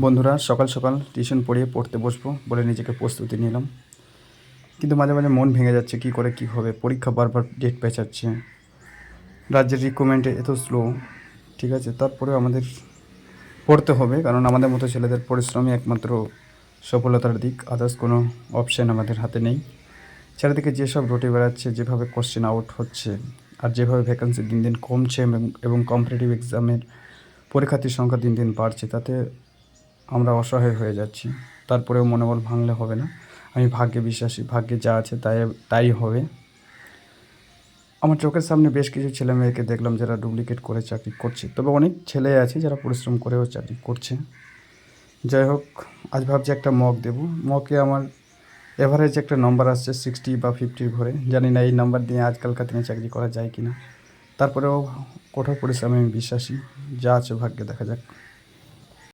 বন্ধুরা, সকাল সকাল টিউশন পড়িয়ে পড়তে বসবো বলে নিজেকে প্রস্তুতি নিলাম। কিন্তু মাঝে মাঝে মন ভেঙে যাচ্ছে, কি করে কি হবে? পরীক্ষা বারবার ডেট পেঁচাচ্ছে। রাজ্যের রিক্রুটমেন্টে এত স্লো ঠিক আছে? তারপরেও আমাদের পড়তে হবে, কারণ আমাদের মতো ছেলেদের পরিশ্রমই একমাত্র সফলতার দিক। আদার্স কোনো অপশান আমাদের হাতে নেই। চারিদিকে যেসব রটে বেড়াচ্ছে, যেভাবে কোশ্চেন আউট হচ্ছে, আর যেভাবে ভ্যাকান্সি দিন দিন কমছে এবং- এবং কম্পিটিটিভ এক্সামের পরীক্ষার্থীর সংখ্যা দিন দিন বাড়ছে, তাতে আমরা অসহায় হয়ে যাচ্ছি। তারপরেও মনোবল ভাঙলে হবে না। আমি ভাগ্যে বিশ্বাসী, ভাগ্যে যা আছে তাই তাই হবে। আমার চোখের সামনে বেশ কিছু ছেলে মেয়েকে দেখলাম যারা ডুপ্লিকেট করে চাকরি করছে। তবে অনেক ছেলে আছে যারা পরিশ্রম করেও চাকরি করছে। যাই হোক, আজ ভাবছি একটা মক দেবো। মকে আমার এভারেজ একটা নম্বর আসছে সিক্সটি বা ফিফটির ঘরে। জানি না এই নাম্বার দিয়ে আজকালকার দিনে চাকরি করা যায় কি না তারপরেও কঠোর পরিশ্রমে আমি বিশ্বাসী। যা আছে ভাগ্যে দেখা যাক।